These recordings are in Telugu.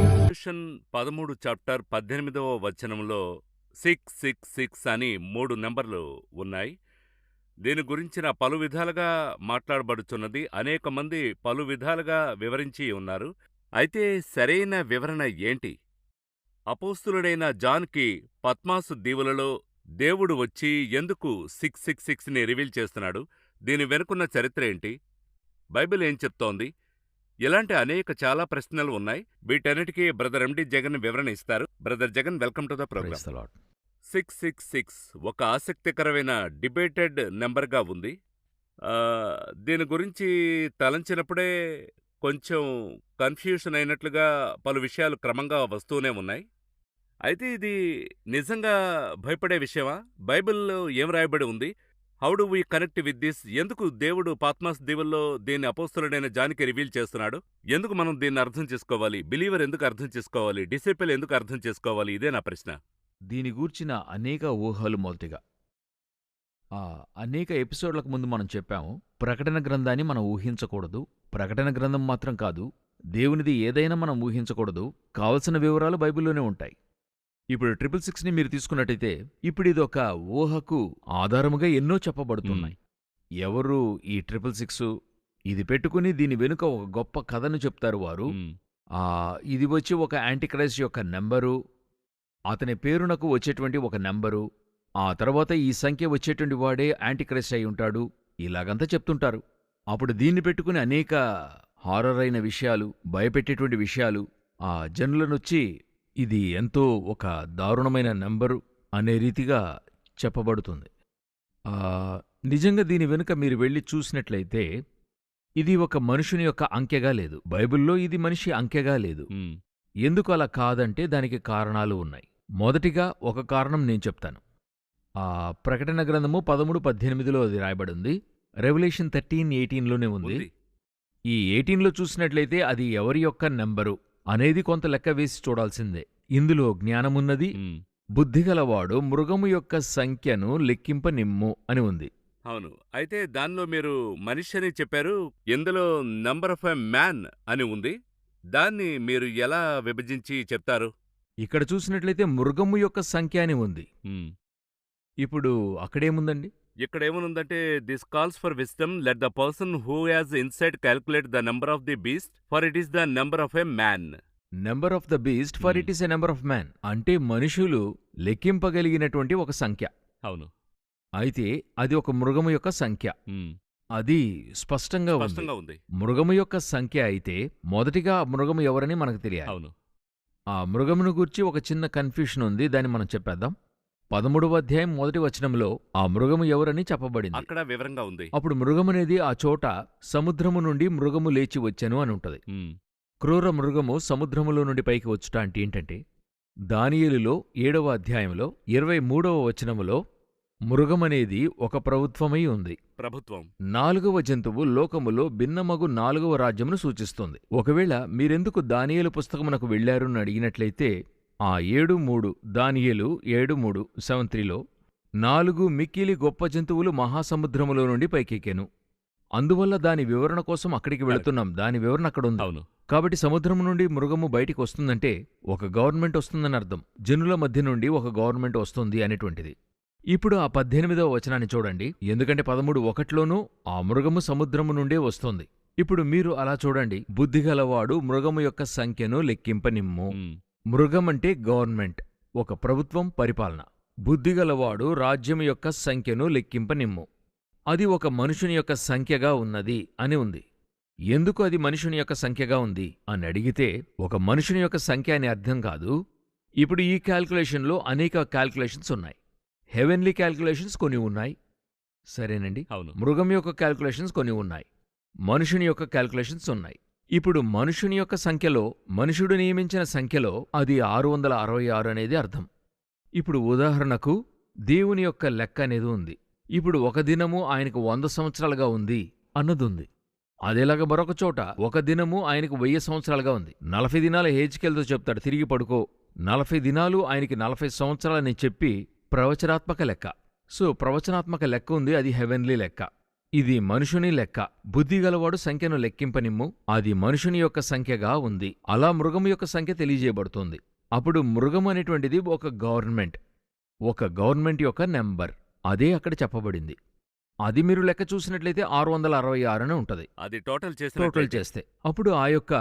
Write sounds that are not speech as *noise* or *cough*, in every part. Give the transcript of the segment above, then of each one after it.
రెవల్యూషన్ పదమూడు చాప్టర్ పద్దెనిమిదవ వచనంలో సిక్స్ సిక్స్ సిక్స్ అని మూడు నెంబర్లు ఉన్నాయి. దీని గురించిన పలు విధాలుగా మాట్లాడబడుచున్నది అనేక మంది పలు విధాలుగా వివరించి ఉన్నారు. అయితే సరైన వివరణ ఏంటి? అపోస్తులుడైన జాన్కి పద్మాసు దీవులలో దేవుడు వచ్చి ఎందుకు సిక్స్ సిక్స్ సిక్స్ని రివీల్ చేస్తున్నాడు? దీని వెనుకున్న చరిత్ర ఏంటి? బైబిల్ ఏం చెప్తోంది? ఇలాంటి అనేక చాలా ప్రశ్నలు ఉన్నాయి. వీటన్నిటికీ బ్రదర్ ఎండి జగన్ వివరణ ఇస్తారు. Brother Jagan welcome to the programme. Six six six ఒక ఆసక్తికరమైన డిబేటెడ్ నెంబర్గా ఉంది. దీని గురించి తలంచినప్పుడే కొంచెం కన్ఫ్యూషన్ అయినట్లుగా పలు విషయాలు క్రమంగా వస్తూనే ఉన్నాయి. అయితే ఇది నిజంగా భయపడే విషయమా? బైబిల్లో ఏం రాయబడి ఉంది? How do we connect with this ఎందుకు దేవుడు పాత్మాస్ దీవుల్లో దీన్ని అపోస్తులుడైన జానికి రివీల్ చేస్తున్నాడు? ఎందుకు మనం దీన్ని అర్థం చేసుకోవాలి? బిలీవర్ ఎందుకు అర్థం చేసుకోవాలి? డిసిపుల్ ఎందుకు అర్థం చేసుకోవాలి? ఇదే నా ప్రశ్న. దీని గూర్చిన అనేక ఊహలు మొదటిగా. ఆ అనేక ఎపిసోడ్లకు ముందు మనం చెప్పాము ప్రకటన గ్రంథాన్ని మనం ఊహించకూడదు. ప్రకటన గ్రంథం మాత్రం కాదు దేవునిది ఏదైనా మనం ఊహించకూడదు. కావలసిన వివరాలు బైబిల్లోనే ఉంటాయి. ఇప్పుడు ట్రిపుల్ సిక్స్ని మీరు తీసుకున్నట్టయితే ఇప్పుడు ఇదొక ఊహకు ఆధారముగా ఎన్నో చెప్పబడుతున్నాయి. ఎవరు ఈ ట్రిపుల్ సిక్స్ ఇది పెట్టుకుని దీని వెనుక ఒక గొప్ప కథను చెప్తారు వారు. ఇది వచ్చి ఒక యాంటీక్రైస్ట్ యొక్క నెంబరు అతని పేరునకు వచ్చేటువంటి ఒక నెంబరు ఆ తర్వాత ఈ సంఖ్య వచ్చేటువంటి వాడే యాంటీక్రైస్ట్ అయి ఉంటాడు ఇలాగంతా చెప్తుంటారు. అప్పుడు దీన్ని పెట్టుకుని అనేక హారర్ అయిన విషయాలు భయపెట్టేటువంటి విషయాలు ఆ జనులనొచ్చి ఇది ఎంతో ఒక దారుణమైన నెంబరు అనే రీతిగా చెప్పబడుతుంది. నిజంగా దీని వెనుక మీరు వెళ్ళి చూసినట్లయితే ఇది ఒక మనుషుని యొక్క అంకెగా లేదు. బైబిల్లో ఇది మనిషి అంకెగా లేదు. ఎందుకు అలా కాదంటే దానికి కారణాలు ఉన్నాయి. మొదటిగా ఒక కారణం నేను చెప్తాను. ఆ ప్రకటన గ్రంథము పదమూడు పద్దెనిమిదిలో అది రాయబడింది. రెవల్యూషన్ థర్టీన్ ఎయిటీన్లోనే ఉంది. ఈ ఎయిటీన్లో చూసినట్లయితే అది ఎవరి యొక్క నెంబరు? అనేది కొంత లెక్క వేసి చూడాల్సిందే. ఇందులో జ్ఞానమున్నది బుద్ధిగలవాడు మృగము యొక్క సంఖ్యను లెక్కింపనిమ్ము అని ఉంది. అవును. అయితే దానిలో మీరు మనిషి అని చెప్పారు ఇందులో నంబర్ ఆఫ్ ఎ మ్యాన్ అని ఉంది. దాన్ని మీరు ఎలా విభజించి చెప్తారు? ఇక్కడ చూసినట్లయితే మృగము యొక్క సంఖ్య అని ఉంది. ఇప్పుడు అక్కడేముందండి? ఇక్కడ ఏమనుందంటే this calls for wisdom let the person who has inside calculate the number of the beast for it is the number of a man number of the beast for Hmm. It is a number of man అంటే మనుషులు లెక్కింపగలిగినటువంటి ఒక సంఖ్య. అవును. అయితే అది ఒక మృగము యొక్క సంఖ్య. అది స్పష్టంగా ఉంది. స్పష్టంగా ఉంది. మృగము యొక్క సంఖ్య అయితే మొదటిగా ఆ మృగము ఎవరని మనకు తెలియాలి. అవును. ఆ మృగమును గూర్చి ఒక చిన్న కన్ఫ్యూషన్ ఉంది దాన్ని మనం చెప్పేద్దాం. పదమూడవ అధ్యాయం మొదటి వచనంలో ఆ మృగము ఎవరని చెప్పబడింది. అక్కడ వివరంగా ఉంది. అప్పుడు మృగమనేది ఆ చోట సముద్రము నుండి మృగము లేచి వచ్చెను అని ఉంటది. క్రూర మృగము సముద్రములో నుండి పైకి వచ్చుట అంటే ఏంటంటే దానియేలులో ఏడవ అధ్యాయంలో ఇరవై మూడవ వచనములో మృగమనేది ఒక ప్రభుత్వమై ఉంది. ప్రభుత్వం. నాలుగవ జంతువు లోకములో భిన్నమగు నాలుగవ రాజ్యమును సూచిస్తుంది. ఒకవేళ మీరెందుకు దానియేలు పుస్తకమునకు వెళ్ళారు అని అడిగినట్లయితే ఆ ఏడు మూడు దానియేలు ఏడు మూడు సెవెన్ త్రీలో నాలుగు మిక్కిలి గొప్ప జంతువులు మహాసముద్రములో నుండి పైకెక్కెను. అందువల్ల దాని వివరణ కోసం అక్కడికి వెళుతున్నాం. దాని వివరణ అక్కడ ఉంది అవును. కాబట్టి సముద్రం నుండి మృగము బయటికి వస్తుందంటే ఒక గవర్నమెంట్ వస్తుందని అర్థం. జనుల మధ్య నుండి ఒక గవర్నమెంట్ వస్తుంది అనేటువంటిది. ఇప్పుడు ఆ పద్దెనిమిదవ వచనాన్ని చూడండి. ఎందుకంటే పదమూడు ఒకట్లోనూ ఆ మృగము సముద్రము నుండే వస్తోంది. ఇప్పుడు మీరు అలా చూడండి. బుద్ధిగలవాడు మృగము యొక్క సంఖ్యను లెక్కింపనిమ్ము. మ్, మృగమంటే గవర్నమెంట్ ఒక ప్రభుత్వం పరిపాలన. బుద్ధిగలవాడు రాజ్యం యొక్క సంఖ్యను లెక్కింపనిమ్ము. అది ఒక మనుషుని యొక్క సంఖ్యగా ఉన్నది అని ఉంది. ఎందుకు అది మనుషుని యొక్క సంఖ్యగా ఉంది అని అడిగితే ఒక మనుషుని యొక్క సంఖ్య అని అర్థం కాదు. ఇప్పుడు ఈ క్యాల్కులేషన్లో అనేక క్యాల్కులేషన్స్ ఉన్నాయి. హెవెన్లీ క్యాల్కులేషన్స్ కొన్ని ఉన్నాయి. సరేనండి? అవును. మృగం యొక్క క్యాల్కులేషన్స్ కొన్ని ఉన్నాయి. మనుషుని యొక్క క్యాల్కులేషన్స్ ఉన్నాయి. ఇప్పుడు మనుషుని యొక్క సంఖ్యలో మనుషుడు నియమించిన సంఖ్యలో అది ఆరు వందల అరవై ఆరు అనేది అర్థం. ఇప్పుడు ఉదాహరణకు దేవుని యొక్క లెక్క అనేది ఉంది. ఇప్పుడు ఒక దినము ఆయనకు వంద సంవత్సరాలుగా ఉంది అన్నదుంది. అదేలాగా మరొక చోట ఒక దినము ఆయనకు వెయ్యి సంవత్సరాలుగా ఉంది. నలభై దినాల హేజ్కెళ్తూ చెప్తాడు తిరిగి పడుకో. నలభై దినాలు ఆయనకి నలభై సంవత్సరాలని చెప్పి ప్రవచనాత్మక లెక్క. సో ప్రవచనాత్మక లెక్క ఉంది అది హెవెన్లీ లెక్క. ఇది మనుషుని లెక్క. బుద్ధిగలవాడు సంఖ్యను లెక్కింపనిమ్ము. అది మనుషుని యొక్క సంఖ్యగా ఉంది. అలా మృగము యొక్క సంఖ్య తెలియజేయబడుతుంది. అప్పుడు మృగం అనేటువంటిది ఒక గవర్నమెంట్. ఒక గవర్నమెంట్ యొక్క నెంబర్. అదే అక్కడ చెప్పబడింది. అది మీరు లెక్క చూసినట్లయితే ఆరు వందల అరవై ఆరు అని ఉంటది. అది టోటల్ టోటల్ చేసినట్లయితే చేస్తే. అప్పుడు ఆ యొక్క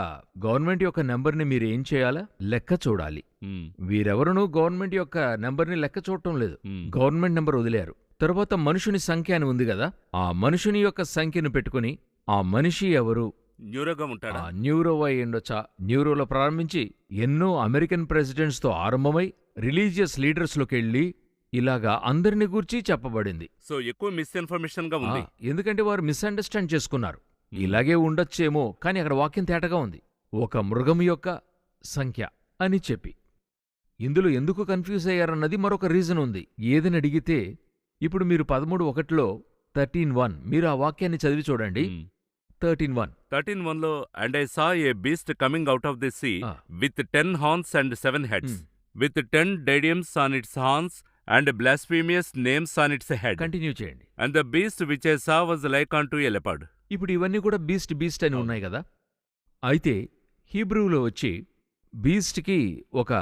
గవర్నమెంట్ యొక్క నెంబర్ని మీరు ఏం చేయాలా? లెక్క చూడాలి. ఉమ్, వీరెవరునూ గవర్నమెంట్ యొక్క నెంబర్ని లెక్క చూడటం లేదు. గవర్నమెంట్ నెంబర్ వదిలేరు. తర్వాత మనుషుని సంఖ్య అని ఉంది కదా ఆ మనుషుని యొక్క సంఖ్యను పెట్టుకుని ఆ మనిషి ఎవరు? న్యూరోగా ఉంటాడా? న్యూరో అయి ఉండొచ్చా? న్యూరోలో ప్రారంభించి ఎన్నో అమెరికన్ ప్రెసిడెంట్స్తో ఆరంభమై రిలీజియస్ లీడర్స్లోకి వెళ్ళి ఇలాగా అందరిని గూర్చి చెప్పబడింది. సో ఎక్కువ మిస్ఇన్ఫర్మేషన్గా ఉంది. ఎందుకంటే వారు మిస్అండర్స్టాండ్ చేసుకున్నారు. ఇలాగే ఉండొచ్చేమో కానీ అక్కడ వాక్యం తేటగా ఉంది. ఒక మృగం యొక్క సంఖ్య అని చెప్పి. ఇందులో ఎందుకు కన్ఫ్యూజ్ అయ్యారన్నది మరొక రీజన్ ఉంది. ఏదని అడిగితే ఇప్పుడు మీరు పదమూడు ఒకటిలో థర్టీన్ వన్ మీరు ఆ వాక్యాన్ని చదివి చూడండి. థర్టీన్ వన్ థర్టీన్ వన్లో and I saw a beast coming out of the sea. With ten horns and seven heads. With ten diadems on its horns and blasphemous names on its head continue చేయండి and the beast which I saw was like unto a leopard ఇప్పుడు ఇవన్నీ కూడా బీస్ట్ బీస్ట్ అని. ఉన్నాయి కదా అయితే హీబ్రూలో వచ్చి బీస్ట్కి ఒక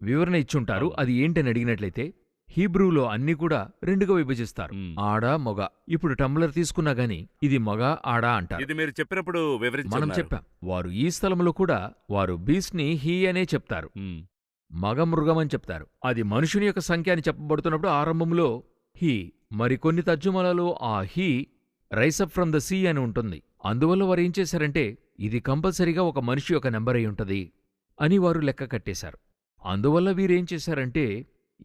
వివరణ ఇచ్చుంటారు. అది ఏంటని అడిగినట్లయితే హీబ్రూలో అన్ని కూడా రెండుగా విభజిస్తారు. ఆడ మొగ. ఇప్పుడు టంబ్లర్ తీసుకున్నా గాని ఇది మగ ఆడ అంటారు. ఇది మీరు చెప్పినప్పుడు మనం చెప్పాం. వారు ఈ స్థలంలో కూడా వారు బీస్ట్ని హీ అనే చెప్తారు. మగ మృగం అని చెప్తారు. అది మనుషుని యొక్క సంఖ్య అని చెప్పబడుతున్నప్పుడు ఆరంభంలో హీ మరికొన్ని తర్జుమలలో ఆ he rise up from the sea అని ఉంటుంది. అందువల్ల వారు ఏం చేశారంటే ఇది కంపల్సరీగా ఒక మనిషి యొక్క నెంబర్ అయి ఉంటది అని వారు లెక్క కట్టేశారు. అందువల్ల వీరేం చేశారంటే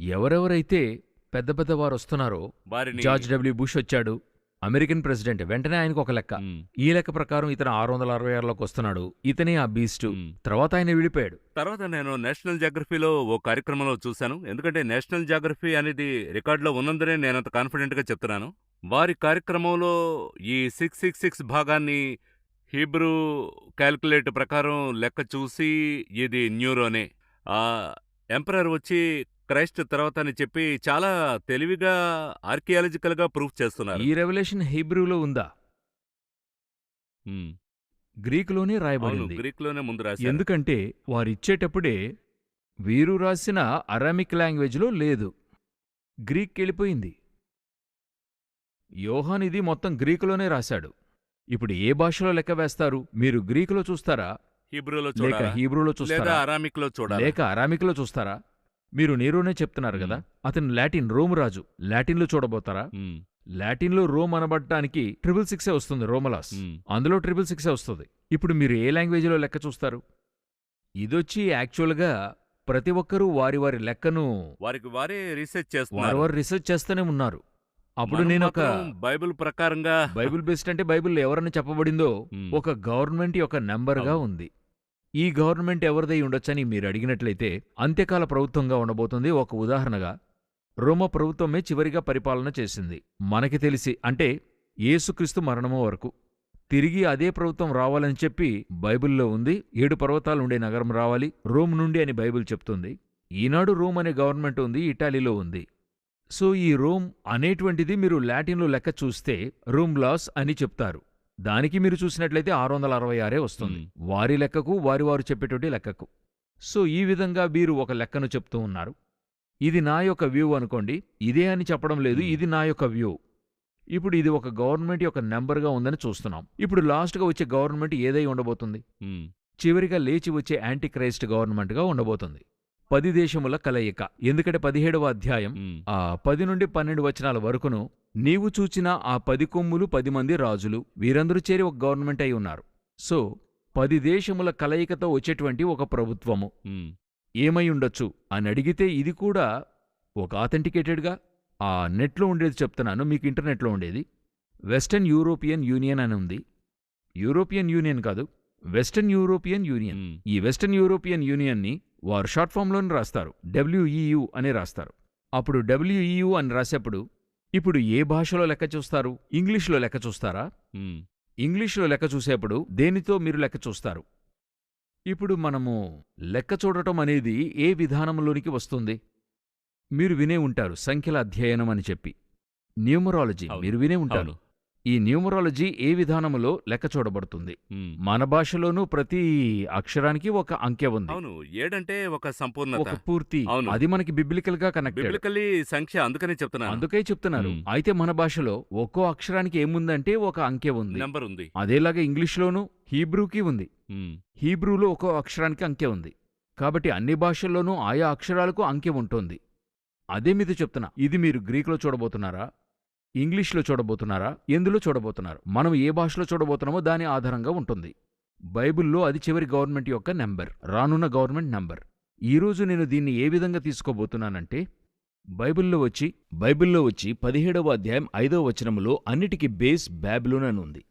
ఎవరెవరైతే పెద్ద పెద్ద వారు వస్తున్నారో వారిని జార్జ్ డబ్ల్యూ బుష్ వచ్చాడు అమెరికన్ ప్రెసిడెంట్ వెంటనే ఆయనకు ఒక లెక్క. ఈ లెక్క ప్రకారం ఇతను ఆరు వందల అరవై ఆరులోకి వస్తున్నాడు. ఇతనే ఆ బీస్టు. తర్వాత ఆయన విడిపోయాడు. తర్వాత నేను నేషనల్ జాగ్రఫీలో ఓ కార్యక్రమంలో చూశాను. ఎందుకంటే నేషనల్ జాగ్రఫీ అనేది రికార్డులో ఉన్నందునే నేను అంత కాన్ఫిడెంట్గా చెప్తున్నాను. వారి కార్యక్రమంలో ఈ సిక్స్ సిక్స్ సిక్స్ భాగాన్ని హీబ్రూ క్యాల్కులేట్ ప్రకారం లెక్క చూసి ఇది న్యూరోనే. ఆ ఎంపరర్ వచ్చి క్రైస్ట్ తర్వాత అని చెప్పి చాలా తెలివిగా ఆర్కియాలజికల్గా ప్రూఫ్ చేస్తున్నారు. ఈ రెవల్యూషన్ హీబ్రూలో ఉందా. గ్రీకులోనే రాయబడింది. గ్రీక్లోనే ముందు రాశారు. ఎందుకంటే వారిచ్చేటప్పుడే వీరు రాసిన అరామిక్ లాంగ్వేజ్లో లేదు. గ్రీక్ వెళ్ళిపోయింది. యోహాన్ ఇది మొత్తం గ్రీకులోనే రాశాడు. ఇప్పుడు ఏ భాషలో లెక్క వేస్తారు? మీరు గ్రీకులో చూస్తారా? హీబ్రూలో లేక హీబ్రూలో చూస్తారా? అరామిక్లో చూడాలి? లేక అరామిక్లో చూస్తారా? మీరు నీరోనే చెప్తున్నారు కదా అతను లాటిన్ రోమ్ రాజు. లాటిన్లో చూడబోతారా? లాటిన్లో రోమ్ అనబడటానికి ట్రిపుల్ సిక్సే వస్తుంది రోమలాస్. అందులో ట్రిపుల్ సిక్సే వస్తుంది. ఇప్పుడు మీరు ఏ లాంగ్వేజ్లో లెక్క చూస్తారు? ఇదొచ్చి యాక్చువల్గా ప్రతి ఒక్కరూ వారి వారి లెక్కను వారికి వారే రీసెర్చ్ వారు చేస్తున్నారు. వారు రీసెర్చ్ చేస్తూనే ఉన్నారు. అప్పుడు నేను ఒక బైబిల్ ప్రకారంగా బైబిల్ బెస్ట్ అంటే బైబిల్ ఎవరని చెప్పబడిందో. ఒక గవర్నమెంట్ యొక్క నెంబర్గా. ఉంది. ఈ గవర్నమెంట్ ఎవరిదై ఉండొచ్చని మీరు అడిగినట్లయితే అంత్యకాల ప్రభుత్వంగా ఉండబోతుంది ఒక ఉదాహరణగా రోమ ప్రభుత్వమే చివరిగా పరిపాలన చేసింది. మనకి తెలిసి అంటే యేసుక్రీస్తు మరణము వరకు. తిరిగి అదే ప్రభుత్వం రావాలని చెప్పి బైబిల్లో ఉంది. ఏడు పర్వతాలుండే నగరం రావాలి. రోమ్ నుండి అని బైబిల్ చెప్తుంది. ఈనాడు రోమ్ అనే గవర్నమెంట్ ఉంది ఇటాలీలో ఉంది. సో ఈ రోమ్ అనేటువంటిది మీరు లాటిన్లో లెక్క చూస్తే రూమ్ లాస్ అని చెప్తారు. దానికి మీరు చూసినట్లయితే ఆరు వందల అరవై ఆరే వస్తుంది. వారి లెక్కకు వారి వారు చెప్పేటువంటి లెక్కకు. సో ఈ విధంగా వీరు ఒక లెక్కను చెప్తూ ఉన్నారు. ఇది నా యొక్క వ్యూ అనుకోండి. ఇదే అని చెప్పడం లేదు. ఇది నా యొక్క వ్యూ. ఇప్పుడు ఇది ఒక గవర్నమెంట్ యొక్క నెంబర్గా ఉందని చూస్తున్నాం. ఇప్పుడు లాస్ట్గా వచ్చే గవర్నమెంట్ ఏదై ఉండబోతుంది. చివరిగా లేచి వచ్చే యాంటీ క్రైస్ట్ గవర్నమెంట్గా ఉండబోతుంది. పది దేశముల కలయిక. ఎందుకంటే పదిహేడవ అధ్యాయం. ఆ పది నుండి పన్నెండు వచనాల వరకును నీవు చూచిన ఆ పది కొమ్ములు పది మంది రాజులు వీరందరూ చేరి ఒక గవర్నమెంట్ అయి ఉన్నారు. సో పది దేశముల కలయికతో వచ్చేటువంటి ఒక ప్రభుత్వము. ఏమై ఉండొచ్చు? అని అడిగితే ఇది కూడా ఒక ఆథెంటికేటెడ్గా ఆ నెట్లో ఉండేది చెప్తున్నాను మీకు ఇంటర్నెట్లో ఉండేది. వెస్టర్న్ యూరోపియన్ యూనియన్ అని ఉంది. యూరోపియన్ యూనియన్ కాదు వెస్టర్న్ యూరోపియన్ యూనియన్. ఈ వెస్టర్న్ యూరోపియన్ యూనియన్ని వారు షార్ట్ ఫామ్లోనే రాస్తారు. డబ్ల్యూఈయు అనే రాస్తారు. అప్పుడు డబ్ల్యూఈయు అని రాసేప్పుడు ఇప్పుడు ఏ భాషలో లెక్క చూస్తారు? ఇంగ్లీష్లో లెక్క చూస్తారా. ఇంగ్లీష్లో లెక్క చూసేప్పుడు దేనితో మీరు లెక్క చూస్తారు? ఇప్పుడు మనము లెక్క చూడటం అనేది ఏ విధానంలోనికి వస్తుంది? మీరు వినే ఉంటారు సంఖ్యల అధ్యయనం అని చెప్పి. న్యూమరాలజీ. మీరు వినే ఉంటారు. ఈ న్యూమరాలజీ ఏ విధానములో లెక్క చూడబడుతుంది. మన భాషలోనూ ప్రతి అక్షరానికి ఒక అంకె ఉంది. అవును. ఏడంటే ఒక సంపూర్ణత. ఒక పూర్తి. అది మనకి బిబ్లికల్గా బిబ్లికల్లీ సంఖ్య అందుకనే చెప్తున్నాను. అందుకే చెప్తున్నారు. అయితే మన భాషలో ఒక్కో అక్షరానికి ఏముందంటే ఒక అంకె ఉంది. నెంబర్ ఉంది. అదేలాగా ఇంగ్లీష్లోనూ హీబ్రూకి ఉంది. హీబ్రూలో ఒక్కో అక్షరానికి అంకె ఉంది. కాబట్టి అన్ని భాషల్లోనూ ఆయా అక్షరాలకు అంకె ఉంటుంది. అదే మీతో చెప్తున్నా. ఇది మీరు గ్రీకులో చూడబోతున్నారా? ఇంగ్లీష్లో చూడబోతున్నారా? ఎందులో చూడబోతున్నారు? మనం ఏ భాషలో చూడబోతున్నామో దాని ఆధారంగా ఉంటుంది. బైబిల్లో అది చివరి గవర్నమెంట్ యొక్క నెంబర్ రానున్న గవర్నమెంట్ నెంబర్. ఈరోజు నేను దీన్ని ఏ విధంగా తీసుకోబోతున్నానంటే బైబిల్లో వచ్చి బైబిల్లో వచ్చి పదిహేడవ అధ్యాయం ఐదవ వచనములో అన్నిటికీ బేస్ బ్యాబిలోన్ అని ఉంది.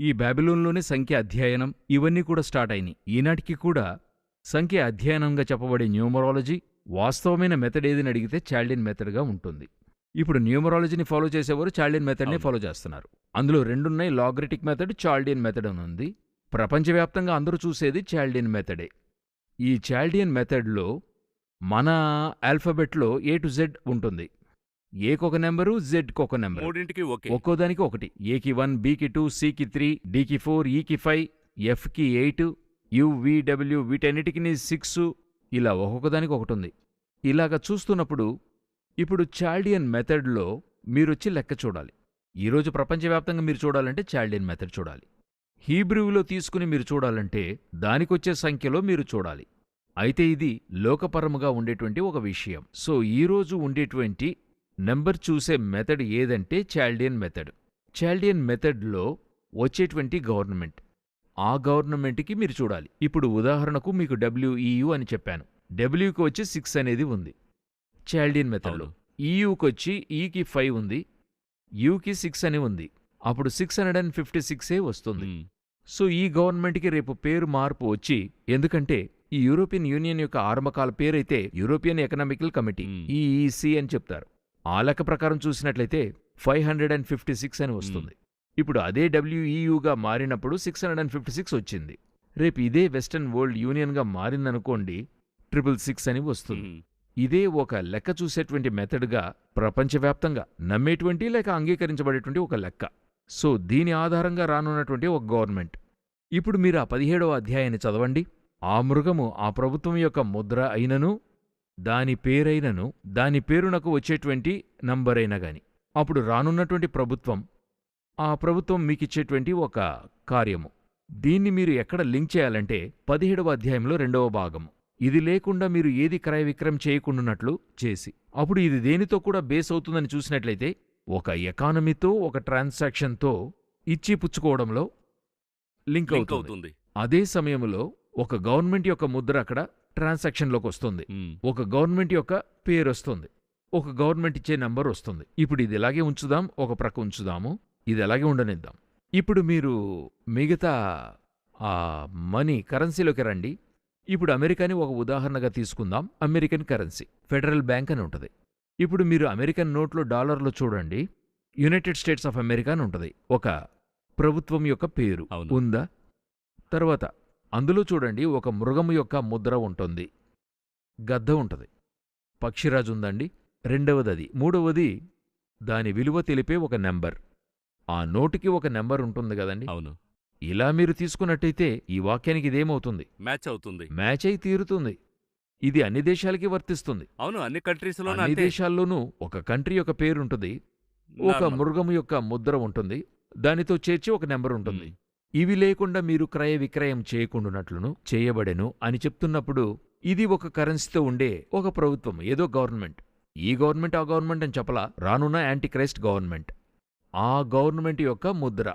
ఈ బ్యాబిలోన్లోనే సంఖ్య అధ్యయనం ఇవన్నీ కూడా స్టార్ట్ అయినాయి. ఈనాటికి కూడా సంఖ్య అధ్యయనంగా చెప్పబడే న్యూమరాలజీ వాస్తవమైన మెథడ్ ఏదని అడిగితే చాల్డిన్ మెథడ్గా ఉంటుంది. ఇప్పుడు న్యూమరాలజీని ఫాలో చేసేవారు చాల్డియన్ మెథడ్ని. ఫాలో చేస్తున్నారు. అందులో రెండున్నాయి లాగ్రిటిక్ మెథడ్ చాల్డియన్ మెథడ్ అని ఉంది. ప్రపంచవ్యాప్తంగా అందరూ చూసేది చాల్డియన్ మెథడే ఈ చాల్డియన్ మెథడ్లో మన ఆల్ఫబెట్లో ఏ టు జెడ్ ఉంటుంది. ఏకొక నెంబరు జెడ్కి ఒక నెంబర్ మూడింటికి ఒక్కో దానికి ఒకటి. ఏకి వన్ బీకి టూ సికి త్రీ డికి ఫోర్ ఈకి ఫైవ్ ఎఫ్కి ఎయిట్ యు విడబ్ల్యూ వీటన్నిటికి సిక్స్ ఇలా ఒక్కొక్క దానికి ఒకటి ఉంది. ఇలాగ చూస్తున్నప్పుడు ఇప్పుడు చాల్డియన్ మెథడ్లో మీరొచ్చి లెక్క చూడాలి. ఈరోజు ప్రపంచవ్యాప్తంగా మీరు చూడాలంటే చాల్డియన్ మెథడ్ చూడాలి. హీబ్రూలో తీసుకుని మీరు చూడాలంటే దానికొచ్చే సంఖ్యలో మీరు చూడాలి. అయితే ఇది లోకపరముగా ఉండేటువంటి ఒక విషయం. సో ఈరోజు ఉండేటువంటి నెంబర్ చూసే మెథడ్ ఏదంటే చాల్డియన్ మెథడ్. చాల్డియన్ మెథడ్లో వచ్చేటువంటి గవర్నమెంట్. ఆ గవర్నమెంట్కి మీరు చూడాలి. ఇప్పుడు ఉదాహరణకు మీకు డబ్ల్యూఈయు అని చెప్పాను. డబ్ల్యూకి వచ్చి సిక్స్ అనేది ఉంది. చాల్డియన్ మెథడ్లో. ఈయుకి వచ్చి ఈకి ఫైవ్ ఉంది యూకి సిక్స్ అని ఉంది అప్పుడు సిక్స్ హండ్రెడ్ అండ్ ఫిఫ్టీ సిక్సే వస్తుంది. సో ఈ గవర్నమెంట్కి రేపు పేరు మార్పు వచ్చి ఎందుకంటే ఈ యూరోపియన్ యూనియన్ యొక్క ఆరంభకాల పేరైతే యూరోపియన్ ఎకనామికల్ కమిటీ. ఈఈసి అని చెప్తారు ఆ లెక్క ప్రకారం చూసినట్లయితే five hundred and fifty six అని వస్తుంది ఇప్పుడు అదే డబ్ల్యూఈయుగా మారినప్పుడు six hundred and fifty six వచ్చింది రేపు ఇదే వెస్టర్న్ వరల్డ్ యూనియన్గా మారిందనుకోండి ట్రిపుల్ సిక్స్ అని వస్తుంది. ఇదే ఒక లెక్క చూసేటువంటి మెథడ్గా ప్రపంచవ్యాప్తంగా నమ్మేటువంటి లేక అంగీకరించబడేటువంటి ఒక లెక్క. సో దీని ఆధారంగా రానున్నటువంటి ఒక గవర్నమెంట్. ఇప్పుడు మీరు ఆ పదిహేడవ అధ్యాయాన్ని చదవండి. ఆ మృగము ఆ ప్రభుత్వం యొక్క ముద్ర అయినను దాని పేరైనను దాని పేరునకు వచ్చేటువంటి నంబరైనా గాని. అప్పుడు రానున్నటువంటి ప్రభుత్వం ఆ ప్రభుత్వం మీకిచ్చేటువంటి ఒక కార్యము. దీన్ని మీరు ఎక్కడ లింక్ చేయాలంటే పదిహేడవ అధ్యాయంలో రెండవ భాగము. ఇది లేకుండా మీరు ఏది క్రయ విక్రయం చేయకుండానట్లు చేసి. అప్పుడు ఇది దేనితో కూడా బేస్ అవుతుందని చూసినట్లయితే ఒక ఎకానమీతో ఒక ట్రాన్సాక్షన్తో ఇచ్చి పుచ్చుకోవడంలో లింక్ అవుతుంది. అదే సమయంలో ఒక గవర్నమెంట్ యొక్క ముద్ర అక్కడ ట్రాన్సాక్షన్లోకి వస్తుంది. ఒక గవర్నమెంట్ యొక్క పేరు వస్తుంది. ఒక గవర్నమెంట్ ఇచ్చే నంబర్ వస్తుంది. ఇప్పుడు ఇది ఇలాగే ఉంచుదాం? ఒక ప్రక్క ఉంచుదాము. ఇది అలాగే ఉండనిద్దాం? ఇప్పుడు మీరు మిగతా ఆ మనీ కరెన్సీలోకి రండి. ఇప్పుడు అమెరికాని ఒక ఉదాహరణగా తీసుకుందాం. అమెరికన్ కరెన్సీ ఫెడరల్ బ్యాంక్ అని ఉంటుంది. ఇప్పుడు మీరు అమెరికన్ నోట్లో డాలర్లో చూడండి. యునైటెడ్ స్టేట్స్ ఆఫ్ అమెరికా అని ఉంటుంది. ఒక ప్రభుత్వం యొక్క పేరు. ఉందా? తర్వాత అందులో చూడండి ఒక మృగము యొక్క ముద్ర ఉంటుంది. గద్ద ఉంటుంది. పక్షిరాజు ఉందండి. రెండవది అది మూడవది దాని విలువ తెలిపే ఒక నెంబర్. ఆ నోటికి ఒక నెంబర్ ఉంటుంది కదండి. అవును. ఇలా మీరు తీసుకున్నట్టయితే ఈ వాక్యానికి ఇదేమవుతుంది? మ్యాచ్ అవుతుంది. మ్యాచ్ అయి తీరుతుంది. ఇది అన్ని దేశాలకి వర్తిస్తుంది. అవును అన్ని కంట్రీస్ లోనూ అన్ని దేశాల్లోనూ ఒక కంట్రీ యొక్క పేరుంటుంది. ఒక. మృగము యొక్క ముద్ర ఉంటుంది. దానితో చేర్చి ఒక నెంబర్ ఉంటుంది. ఇవి లేకుండా మీరు క్రయ విక్రయం చేయకుండానట్లును చేయబడెను అని చెప్తున్నప్పుడు ఇది ఒక కరెన్సీతో ఉండే ఒక ప్రభుత్వం ఏదో గవర్నమెంట్. ఈ గవర్నమెంట్ ఆ గవర్నమెంట్ అని చెప్పలా. రానున్న యాంటీ క్రైస్ట్ గవర్నమెంట్. ఆ గవర్నమెంట్ యొక్క ముద్ర.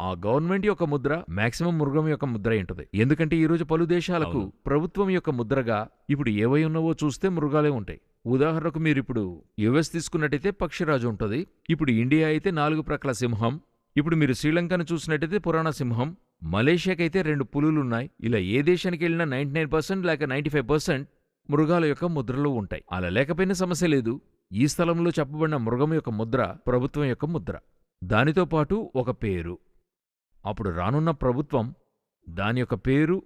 ఆ గవర్నమెంట్ యొక్క ముద్ర మాక్సిమం మృగం యొక్క ముద్ర ఉంటుంది ఎందుకంటే ఈరోజు పలు దేశాలకు. ప్రభుత్వం యొక్క ముద్రగా ఇప్పుడు ఏవై ఉన్నావో చూస్తే మృగాలే ఉంటాయి. ఉదాహరణకు మీరు ఇప్పుడు యుఎస్ తీసుకున్నట్టయితే పక్షిరాజు ఉంటుంది. ఇప్పుడు ఇండియా అయితే నాలుగు ప్రక్కల సింహం. ఇప్పుడు మీరు శ్రీలంకను చూసినట్టయితే పురాణ సింహం. మలేషియాకైతే రెండు పులులున్నాయి. ఇలా ఏ దేశానికి వెళ్ళినా నైంటీ నైన్ పర్సెంట్ లేక నైంటీ ఫైవ్ పర్సెంట్ మృగాల యొక్క ముద్రలు ఉంటాయి. అలా లేకపోయినా సమస్య లేదు. ఈ స్థలంలో చెప్పబడిన మృగం యొక్క ముద్ర ప్రభుత్వం యొక్క ముద్ర. దానితో పాటు ఒక పేరు. అప్పుడు రానున్న ప్రభుత్వం దాని యొక్క పేరు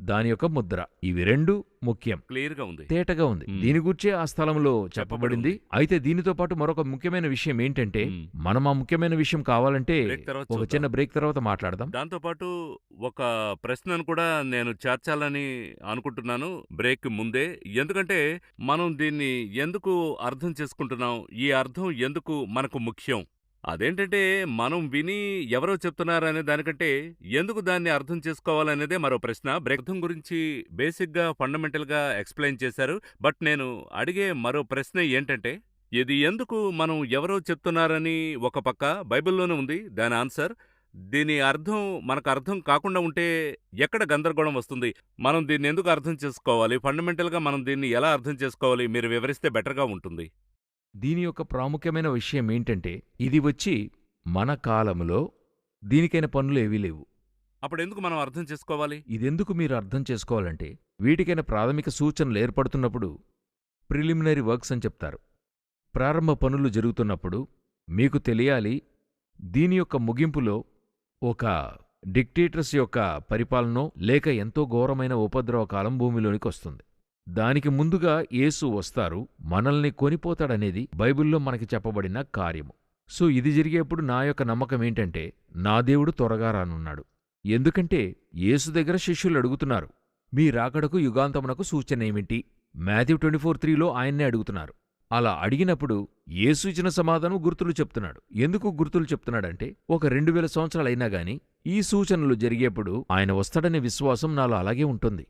దాని యొక్క ముద్ర. ఇవి రెండు ముఖ్యం. క్లియర్గా ఉంది. తేటగా ఉంది. దీని గురించే ఆ స్థలంలో చెప్పబడింది. అయితే దీనితో పాటు మరొక ముఖ్యమైన విషయం ఏంటంటే. మనం ఆ ముఖ్యమైన విషయం కావాలంటే ఒక. చిన్న బ్రేక్ తర్వాత మాట్లాడదాం. దాంతోపాటు ఒక ప్రశ్నను కూడా నేను చేర్చాలని అనుకుంటున్నాను బ్రేక్ ముందే. ఎందుకంటే మనం దీన్ని ఎందుకు అర్థం చేసుకుంటున్నాం? ఈ అర్థం ఎందుకు మనకు ముఖ్యం? అదేంటంటే మనం విని ఎవరో చెప్తున్నారనే దానికంటే ఎందుకు దాన్ని అర్థం చేసుకోవాలనేదే మరో ప్రశ్న. బ్రేక్ గురించి బేసిక్గా ఫండమెంటల్గా ఎక్స్ప్లెయిన్ చేశారు. బట్ నేను అడిగే మరో ప్రశ్న ఏంటంటే ఇది ఎందుకు మనం ఎవరో చెప్తున్నారని ఒక పక్క బైబిల్లోనే ఉంది దాని ఆన్సర్. దీని అర్థం మనకు అర్థం కాకుండా ఉంటే ఎక్కడ గందరగోళం వస్తుంది? మనం దీన్ని ఎందుకు అర్థం చేసుకోవాలి? ఫండమెంటల్గా మనం దీన్ని ఎలా అర్థం చేసుకోవాలి? మీరు వివరిస్తే బెటర్గా ఉంటుంది. దీని యొక్క ప్రాముఖ్యమైన విషయం ఏంటంటే ఇది వచ్చి మన కాలంలో దీనికైన పనులు ఏవీ లేవు. అప్పుడు ఎందుకు మనం అర్థం చేసుకోవాలి? ఇదెందుకు మీరు అర్థం చేసుకోవాలంటే వీటికైన ప్రాథమిక సూచనలు ఏర్పడుతున్నప్పుడు ప్రిలిమినరీ వర్క్స్ అని చెప్తారు. ప్రారంభ పనులు జరుగుతున్నప్పుడు మీకు తెలియాలి దీని యొక్క ముగింపులో ఒక డిక్టేటర్స్ యొక్క పరిపాలనో లేక ఎంతో ఘోరమైన ఉపద్రవ కాలం భూమిలోనికి వస్తుంది. దానికి ముందుగా యేసు వస్తారు మనల్ని కొనిపోతాడనేది బైబిల్లో మనకి చెప్పబడిన కార్యము. సో ఇది జరిగేప్పుడు నా యొక్క నమ్మకం ఏంటంటే నా దేవుడు త్వరగా రానున్నాడు. ఎందుకంటే యేసు దగ్గర శిష్యులు అడుగుతున్నారు మీ రాకడకు యుగాంతమునకు సూచన ఏమిటి? మాథ్యూ ట్వంటీ ఫోర్ త్రీలో ఆయన్నే అడుగుతున్నారు. అలా అడిగినప్పుడు యేసు ఇచ్చిన సమాధానం గుర్తులు చెప్తున్నాడు. ఎందుకు గుర్తులు చెప్తున్నాడంటే ఒక రెండు వేల సంవత్సరాలైనా గాని ఈ సూచనలు జరిగేప్పుడు ఆయన వస్తాడనే విశ్వాసం నాలో అలాగే ఉంటుంది.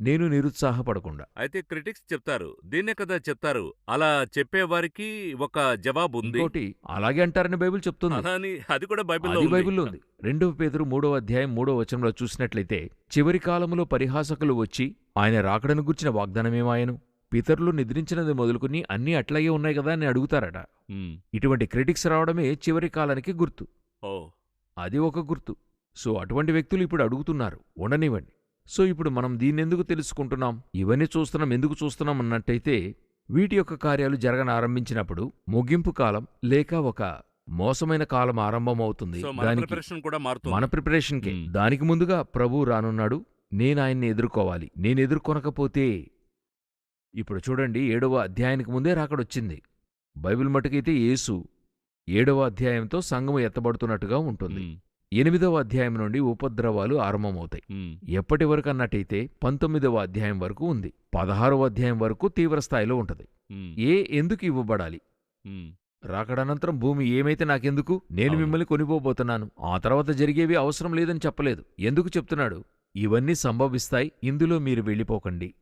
నేను నిరుత్సాహపడకుండా. అయితే క్రిటిక్స్ చెప్తారు. దీన్నే కదా చెప్తారు. అలా చెప్పేవారికి ఒక జవాబు ఉంది. ఇంకోటి అలాగే అంటారని బైబిల్ చెప్తుంది. అది కూడా బైబిల్లో అది. బైబిల్లో ఉంది. రెండవ పేదరు మూడవ అధ్యాయం మూడవ వచనంలో చూసినట్లయితే చివరి కాలములో పరిహాసకులు వచ్చి ఆయన రాకడను గుర్చిన వాగ్దానమేమాయను పితరులు నిద్రించినది మొదలుకుని అన్నీ అట్లాగే ఉన్నాయి కదా అని అడుగుతారట. ఇటువంటి క్రిటిక్స్ రావడమే చివరి కాలానికి గుర్తు. ఓ. అది ఒక గుర్తు. సో అటువంటి వ్యక్తులు ఇప్పుడు అడుగుతున్నారు. ఉండనివ్వండి. సో ఇప్పుడు మనం దీన్నెందుకు తెలుసుకుంటున్నాం? ఇవన్నీ చూస్తున్నాం ఎందుకు చూస్తున్నాం అన్నట్టయితే వీటి యొక్క కార్యాలు జరగన ఆరంభించినప్పుడు ముగింపు కాలం లేక ఒక మోసమైన కాలం ఆరంభమవుతుంది సో మన ప్రిపరేషన్కే. దానికి ముందుగా ప్రభు రానున్నాడు. నేను ఆయన్ని ఎదుర్కోవాలి. నేను ఎదుర్కొనకపోతే ఇప్పుడు చూడండి ఏడవ అధ్యాయానికి ముందే రాకడొచ్చింది. బైబిల్ మటుకైతే యేసు ఏడవ అధ్యాయంతో సంఘము ఎత్తబడుతున్నట్టుగా ఉంటుంది. ఎనిమిదవ అధ్యాయం నుండి ఉపద్రవాలు ఆరంభమవుతాయి. ఎప్పటి వరకు అన్నట్టయితే పంతొమ్మిదవ అధ్యాయం వరకు ఉంది. పదహారవ అధ్యాయం వరకు తీవ్ర స్థాయిలో ఉంటది. ఏ ఎందుకు ఇవ్వబడాలి. రాకడనంతరం భూమి ఏమైతే నాకెందుకు? నేను. మిమ్మల్ని కొనిపోబోతున్నాను. ఆ తర్వాత జరిగేవి అవసరం లేదని చెప్పలేదు. ఎందుకు చెప్తున్నాడు? ఇవన్నీ సంభవిస్తాయి. ఇందులో మీరు వెళ్ళిపోకండి.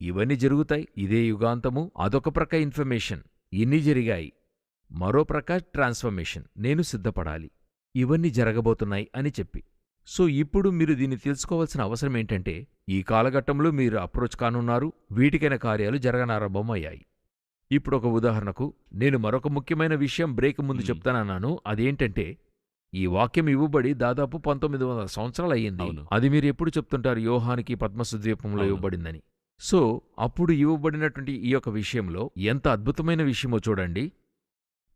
ఇవన్నీ జరుగుతాయి. ఇదే యుగాంతము. అదొక ప్రక్క ఇన్ఫర్మేషన్. ఇన్ని జరిగాయి. మరో ప్రక్క ట్రాన్స్ఫర్మేషన్. నేను సిద్ధపడాలి. ఇవన్నీ జరగబోతున్నాయి అని చెప్పి. సో ఇప్పుడు మీరు దీన్ని తెలుసుకోవాల్సిన అవసరం ఏంటంటే ఈ కాలఘట్టంలో మీరు అప్రోచ్ కానున్నారు. వీటికైన కార్యాలు జరగనారంభమయ్యాయి. ఇప్పుడు ఒక ఉదాహరణకు నేను మరొక ముఖ్యమైన విషయం బ్రేక్ ముందు. చెప్తానన్నాను. అదేంటంటే ఈ వాక్యం ఇవ్వబడి దాదాపు పంతొమ్మిది వందల సంవత్సరాలు అయ్యింది. అది మీరు ఎప్పుడు చెప్తుంటారు? యోహానికి పద్మసు ద్వీపంలో అవును. ఇవ్వబడిందని. సో అప్పుడు ఇవ్వబడినటువంటి ఈ యొక్క విషయంలో ఎంత అద్భుతమైన విషయమో చూడండి.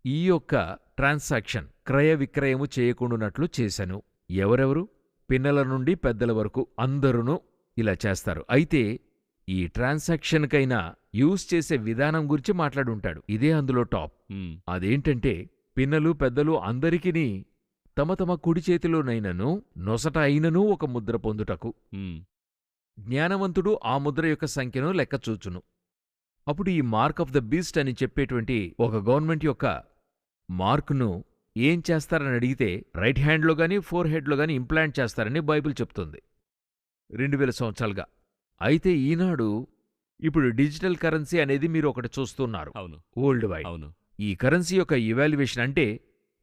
ఈ యొక్క ట్రాన్సాక్షన్ క్రయ విక్రయము చేయకుండానట్లు చేశాను. ఎవరెవరు? పిన్నల నుండి పెద్దల వరకు అందరూ ఇలా చేస్తారు. అయితే ఈ ట్రాన్సాక్షన్కైనా యూజ్ చేసే విధానం గురించి మాట్లాడుంటాడు. ఇదే అందులో టాప్. అదేంటంటే పిన్నలు పెద్దలు అందరికిని తమ తమ కుడి చేతిలోనైనను నొసట అయినను ఒక ముద్ర పొందుటకు. జ్ఞానవంతుడు ఆ ముద్ర యొక్క సంఖ్యను లెక్కచూచును అప్పుడు ఈ మార్క్ ఆఫ్ ద బీస్ట్ అని చెప్పేటువంటి ఒక గవర్నమెంట్ యొక్క మార్కును ఏం చేస్తారని అడిగితే రైట్ హ్యాండ్లో గాని ఫోర్ హెడ్లో గాని ఇంప్లాంట్ చేస్తారని బైబిల్ చెప్తుంది. రెండు వేల సంవత్సరాలుగా. అయితే ఈనాడు ఇప్పుడు డిజిటల్ కరెన్సీ అనేది మీరు ఒకటి చూస్తున్నారు. అవును. Worldwide. అవును. ఈ కరెన్సీ యొక్క ఇవాల్యుయేషన్ అంటే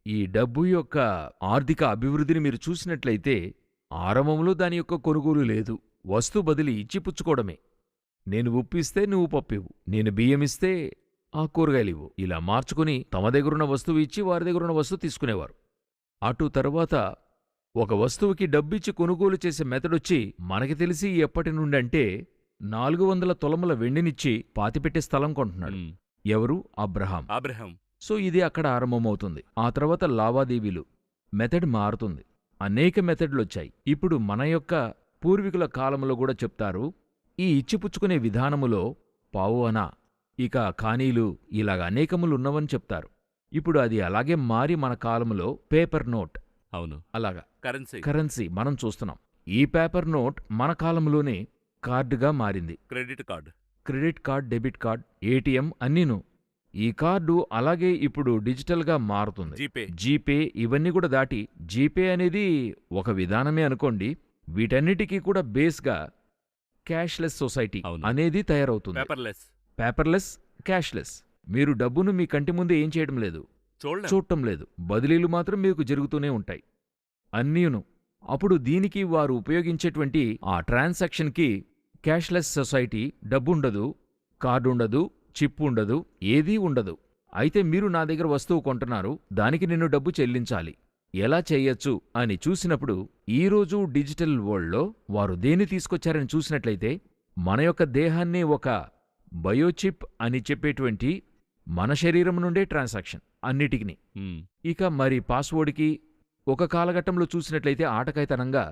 ఈ డబ్బు యొక్క ఆర్థిక అభివృద్ధిని మీరు చూసినట్లయితే ఆరంభంలో దాని యొక్క కొనుగోలు లేదు. వస్తు బదిలీ ఇచ్చి పుచ్చుకోవడమే. నేను ఉప్పిస్తే నువ్వు పప్పివు నేను బియ్యమిస్తే ఆ కూరగాయలివ్వు ఇలా మార్చుకుని తమ దగ్గరున్న వస్తువు ఇచ్చి వారి దగ్గరున్న వస్తువు తీసుకునేవారు. అటు తరువాత ఒక వస్తువుకి డబ్బిచ్చి కొనుగోలు చేసే మెథడొచ్చి మనకి తెలిసి ఎప్పటి నుండంటే నాలుగు వందల తొలముల వెండినిచ్చి పాతిపెట్టే స్థలం కొంటున్నాడు. ఎవరు? అబ్రహాం. అబ్రహం. సో ఇది అక్కడ ఆరంభమవుతుంది. ఆ తర్వాత లావాదేవీలు. మెథడ్ మారుతుంది. అనేక మెథడ్లొచ్చాయి. ఇప్పుడు మన యొక్క పూర్వీకుల కాలంలో కూడా చెప్తారు ఈ ఇచ్చిపుచ్చుకునే విధానములో పావు అన ఇక ఖానీలు ఇలాగ అనేకములున్నవని చెప్తారు. ఇప్పుడు అది అలాగే మారి మన కాలంలో పేపర్ నోట్ అవును. అలాగా కరెన్సీ. కరెన్సీ మనం చూస్తున్నాం. ఈ పేపర్ నోట్ మన కాలంలోనే కార్డుగా మారింది. Credit card. Credit card debit card ATM అన్నీను. ఈ కార్డు అలాగే ఇప్పుడు డిజిటల్గా మారుతుంది. జీపే. జీపే ఇవన్నీ కూడా దాటి జీపే అనేది ఒక విధానమే అనుకోండి వీటన్నిటికీ కూడా బేస్గా క్యాష్లెస్ సొసైటీ. అనేది తయారవుతుంది. పేపర్లెస్ పేపర్లెస్ క్యాష్లెస్ మీరు డబ్బును మీ కంటి ముందే ఏం చేయడం లేదు. చూడటం లేదు. బదిలీలు మాత్రం మీకు జరుగుతూనే ఉంటాయి. అన్నీను అప్పుడు దీనికి వారు ఉపయోగించేటువంటి ఆ ట్రాన్సాక్షన్కి క్యాష్లెస్ సొసైటీ డబ్బుండదు కార్డు ఉండదు చిప్ ఉండదు ఏదీ ఉండదు. అయితే మీరు నా దగ్గర వస్తువు కొంటున్నారు దానికి నేను డబ్బు చెల్లించాలి. ఎలా చేయొచ్చు అని చూసినప్పుడు ఈరోజు డిజిటల్ వరల్డ్లో వారు దేన్ని తీసుకొచ్చారని చూసినట్లయితే మన యొక్క దేహాన్నే ఒక బయోచిప్ అని చెప్పేటువంటి మన శరీరం నుండే ట్రాన్సాక్షన్ అన్నిటికిని ఉమ్, ఇక మరి పాస్వర్డ్కి ఒక కాలఘట్టంలో చూసినట్లయితే ఆటకాయితనంగా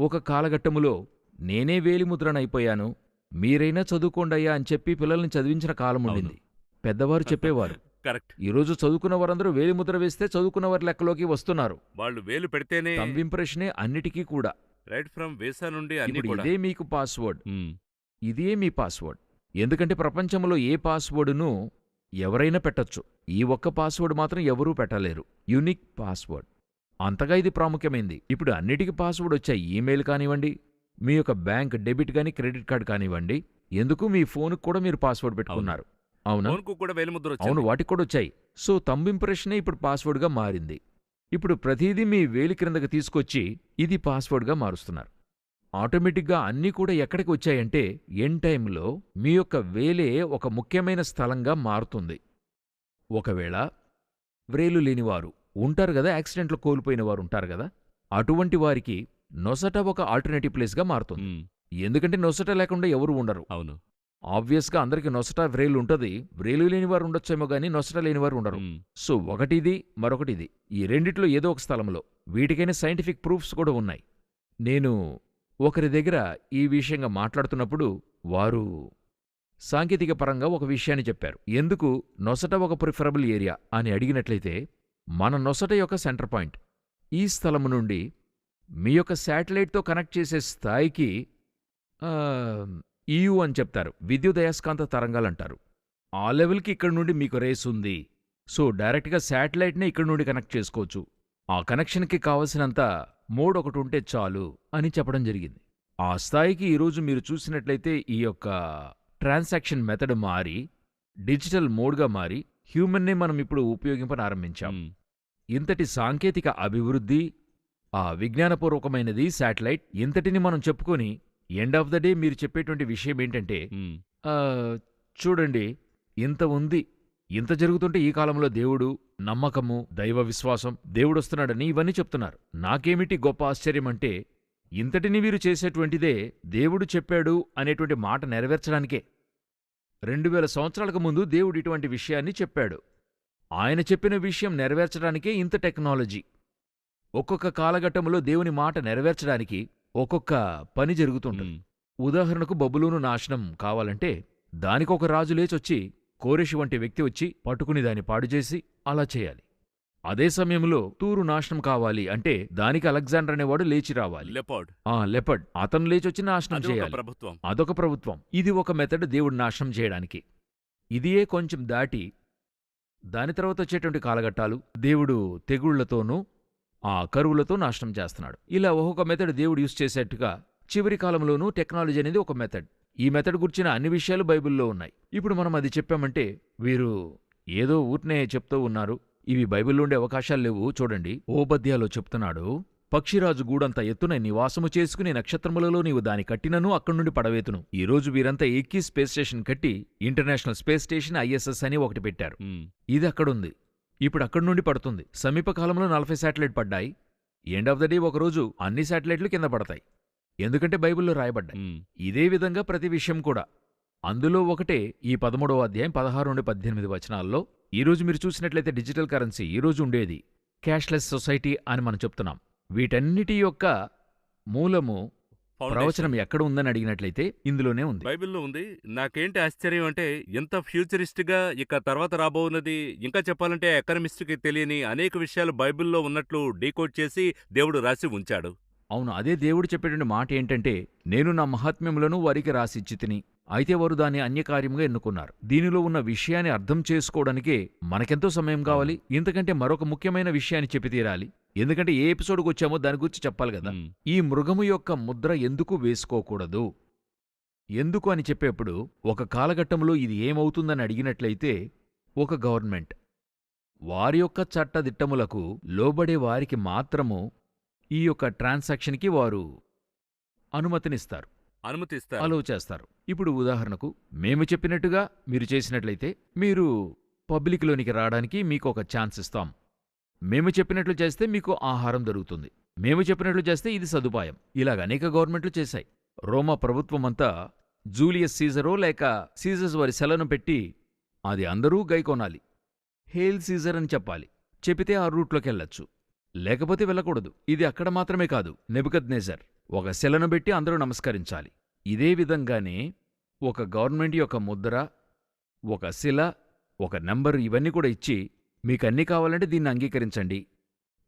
ఒక కాలఘట్టములో నేనే వేలిముద్రనైపోయాను మీరైనా చదువుకోండయ్యా అని చెప్పి పిల్లల్ని చదివించిన కాలం ఉండింది. పెద్దవారు *laughs* చెప్పేవారు కరెక్ట్. ఈరోజు చదువుకున్న వారందరూ వేలిముద్ర వేస్తే చదువుకున్న వారి లెక్కలోకి వస్తున్నారు. వాళ్ళు వేలు పెడితేనే ఇంప్రెషనే అన్నిటికీ కూడా. రైట్ ఫ్రమ్ వీసా నుండి అన్ని ఇప్పుడు కూడా. ఇదే మీకు పాస్వర్డ్. ఇదే మీ పాస్వర్డ్. ఎందుకంటే ప్రపంచంలో ఏ పాస్వర్డును ఎవరైనా పెట్టొచ్చు. ఈ ఒక్క పాస్వర్డ్ మాత్రం ఎవరూ పెట్టలేరు. Unique password. అంతగా ఇది ప్రాముఖ్యమైంది. ఇప్పుడు అన్నిటికీ పాస్వర్డ్ వచ్చాయి. ఈమెయిల్ కానివ్వండి మీ యొక్క బ్యాంక్ డెబిట్ కానీ క్రెడిట్ కార్డ్ కానివ్వండి ఎందుకు మీ ఫోన్కి కూడా మీరు పాస్వర్డ్ పెట్టుకున్నారు? అవునా? ఫోన్కు కూడా వేలిముద్ర అవును వచ్చింది. వాటికి కూడా వచ్చాయి. సో తంబ్ ఇంప్రెషనే ఇప్పుడు పాస్వర్డ్గా మారింది. ఇప్పుడు ప్రతిదీ మీ వేలి క్రిందకి తీసుకొచ్చి ఇది పాస్వర్డ్గా మారుస్తున్నారు. ఆటోమేటిక్గా అన్నీ కూడా ఎక్కడికి వచ్చాయంటే ఎన్ టైంలో మీ యొక్క వేలే ఒక ముఖ్యమైన స్థలంగా మారుతుంది. ఒకవేళ వ్రేలు లేనివారు ఉంటారు కదా యాక్సిడెంట్లో కోల్పోయిన వారు ఉంటారు కదా అటువంటి వారికి నొసట ఒక ఆల్టర్నేటివ్ ప్లేస్గా మారుతుంది. ఎందుకంటే నొసట లేకుండా ఎవరు ఉండరు. అవును. ఆబ్వియస్గా అందరికీ నొసట వ్రేలు ఉంటుంది వ్రేలు లేనివారు ఉండొచ్చేమో గానీ నొసట లేనివారు ఉండరు. ఉమ్, సో ఒకటిది మరొకటిది. ఈ రెండిట్లో ఏదో ఒక స్థలంలో వీటికైనా సైంటిఫిక్ ప్రూఫ్స్ కూడా ఉన్నాయి. నేను ఒకరి దగ్గర ఈ విషయంగా మాట్లాడుతున్నప్పుడు వారు సాంకేతిక పరంగా ఒక విషయాన్ని చెప్పారు. ఎందుకు? నొసట ఒక ప్రిఫరబుల్ ఏరియా అని అడిగినట్లయితే మన నొసట యొక్క సెంటర్ పాయింట్ ఈ స్థలము నుండి మీ యొక్క శాటిలైట్తో కనెక్ట్ చేసే స్థాయికి ఈయు అని చెప్తారు. విద్యుదయస్కాంత తరంగాలు అంటారు ఆ లెవెల్కి ఇక్కడ నుండి మీకు రేస్ ఉంది. సో డైరెక్ట్గా శాటిలైట్నే ఇక్కడ నుండి కనెక్ట్ చేసుకోవచ్చు. ఆ కనెక్షన్కి కావలసినంత మోడ్ ఒకటి ఉంటే చాలు అని చెప్పడం జరిగింది. ఆ స్థాయికి ఈరోజు మీరు చూసినట్లయితే ఈ యొక్క ట్రాన్సాక్షన్ మెథడ్ మారి డిజిటల్ మోడ్గా మారి హ్యూమన్నే మనం ఇప్పుడు ఉపయోగింపనారంభించాం ఉమ్, ఇంతటి సాంకేతిక అభివృద్ధి ఆ విజ్ఞానపూర్వకమైనది శాటిలైట్ ఇంతటిని మనం చెప్పుకొని ఎండ్ ఆఫ్ ద డే మీరు చెప్పేటువంటి విషయం ఏంటంటే ఆ, చూడండి ఇంత ఉంది ఇంత జరుగుతుంటే ఈ కాలంలో దేవుడు నమ్మకము దైవ విశ్వాసం దేవుడొస్తున్నాడని ఇవన్నీ చెప్తున్నారు. నాకేమిటి గొప్ప ఆశ్చర్యం అంటే ఇంతటిని వీరు చేసేటువంటిదే దేవుడు చెప్పాడు అనేటువంటి మాట నెరవేర్చడానికే. రెండు వేల సంవత్సరాలకు ముందు దేవుడు ఇటువంటి విషయాన్ని చెప్పాడు. ఆయన చెప్పిన విషయం నెరవేర్చడానికే ఇంత టెక్నాలజీ. ఒక్కొక్క కాలఘట్టంలో దేవుని మాట నెరవేర్చడానికి ఒక్కొక్క పని జరుగుతుంటుంది. ఉదాహరణకు బబులోను నాశనం కావాలంటే దానికొక రాజు లేచొచ్చి కోరెషి వంటి వ్యక్తి వచ్చి పట్టుకుని దాన్ని పాడుచేసి అలా చేయాలి. అదే సమయంలో తూరు నాశనం కావాలి అంటే దానికి అలెగ్జాండర్ అనేవాడు లేచి రావాలి. లెపార్డ్. ఆ లెపడ్ అతను లేచొచ్చి నాశనం చేయాలి. ప్రభుత్వం. అదొక ప్రభుత్వం. ఇది ఒక మెథడ్ దేవుడు నాశనం చేయడానికి. ఇదియే కొంచెం దాటి దాని తర్వాత వచ్చేటువంటి కాలఘట్టాలు దేవుడు తెగుళ్ళతోనూ ఆ కరువులతో నాశనం చేస్తున్నాడు. ఇలా ఒక్కొక్క మెథడ్ దేవుడు యూజ్ చేసేట్టుగా చివరి కాలంలోనూ టెక్నాలజీ అనేది ఒక మెథడ్ ఈ మెథడ్ గురించిన అన్ని విషయాలు బైబిల్లో ఉన్నాయి. ఇప్పుడు మనం అది చెప్పామంటే వీరు ఏదో ఊరినే చెప్తూ ఉన్నారు. ఇవి బైబిల్లో ఉండే అవకాశాలు లేవు. చూడండి. ఓపద్యాలో చెప్తున్నాడు పక్షిరాజు గూడంత ఎత్తున నివాసము చేసుకుని నక్షత్రములలో నీవు దాని కట్టినను అక్కడి నుండి పడవేతును. ఈ రోజు వీరంతా ఎక్కి స్పేస్ స్టేషన్ కట్టి ఇంటర్నేషనల్ స్పేస్ స్టేషన్ ఐఎస్ఎస్ అని ఒకటి పెట్టారు. ఇది అక్కడుంది. ఇప్పుడు అక్కడి నుండి పడుతుంది. సమీప కాలంలో నలభై శాటిలైట్ పడ్డాయి. ఎండ్ ఆఫ్ ద డే ఒకరోజు అన్ని శాటిలైట్లు కింద పడతాయి. ఎందుకంటే బైబిల్లో రాయబడ్డాయి. ఇదే విధంగా ప్రతి విషయం కూడా. అందులో ఒకటే ఈ పదమూడవ అధ్యాయం పదహారు నుండి పద్దెనిమిది వచనాల్లో ఈరోజు మీరు చూసినట్లయితే డిజిటల్ కరెన్సీ ఈరోజు ఉండేది. క్యాష్లెస్ సొసైటీ అని మనం చెప్తున్నాం. వీటన్నిటి యొక్క మూలము. ప్రవచనం ఎక్కడ ఉందని అడిగినట్లయితే ఇందులోనే ఉంది బైబిల్‌లో ఉంది. నాకేంటి ఆశ్చర్యం అంటే ఎంత ఫ్యూచరిస్ట్‌గా ఇక తర్వాత రాబోవున్నది ఇంకా చెప్పాలంటే ఎకనమిస్ట్‌కి తెలియని అనేక విషయాలు బైబిల్‌లో ఉన్నట్లు డీకోడ్ చేసి దేవుడు రాసి ఉంచాడు. అవును అదే దేవుడు చెప్పేటువంటి మాట ఏంటంటే నేను నా మహాత్మ్యములను వారికి రాసిచ్చి తిని అయితే వారు దాన్ని అన్యకార్యముగా ఎన్నుకున్నారు. దీనిలో ఉన్న విషయాన్ని అర్థం చేసుకోవడానికే మనకెంతో సమయం కావాలి. ఇంతకంటే మరొక ముఖ్యమైన విషయాన్ని చెప్పి తీరాలి. ఎందుకంటే ఏ ఎపిసోడ్కి వచ్చామో దాని గురించి చెప్పాలి కదా. ఈ మృగము యొక్క ముద్ర ఎందుకు వేసుకోకూడదు? ఎందుకు అని చెప్పేప్పుడు ఒక కాలఘట్టంలో ఇది ఏమవుతుందని అడిగినట్లయితే ఒక గవర్నమెంట్. వారి యొక్క చట్టదిట్టములకు లోబడే వారికి మాత్రము ఈ యొక్క ట్రాన్సాక్షన్కి వారు అనుమతినిస్తారు. అనుమతిస్తారు. అలౌ చేస్తారు. ఇప్పుడు ఉదాహరణకు మేము చెప్పినట్టుగా మీరు చేసినట్లయితే మీరు పబ్లిక్లోనికి రావడానికి మీకు ఒక ఛాన్స్ ఇస్తాం. మేము చెప్పినట్లు చేస్తే మీకు ఆహారం దొరుకుతుంది. మేము చెప్పినట్లు చేస్తే ఇది సదుపాయం. ఇలాగ అనేక గవర్నమెంట్లు చేశాయి. రోమా ప్రభుత్వమంతా జూలియస్ సీజరో లేక సీజర్స్ వారి సెలను పెట్టి అది అందరూ గైకొనాలి హేల్ సీజర్ అని చెప్పాలి. చెబితే ఆ రూట్లోకి వెళ్ళొచ్చు లేకపోతే వెళ్ళకూడదు. ఇది అక్కడ మాత్రమే కాదు. నెబుకద్నేజర్ ఒక శిలను పెట్టి అందరూ నమస్కరించాలి. ఇదే విధంగానే ఒక గవర్నమెంట్ యొక్క ముద్ర ఒక శిల ఒక నంబరు ఇవన్నీ కూడా ఇచ్చి మీకన్నీ కావాలంటే దీన్ని అంగీకరించండి.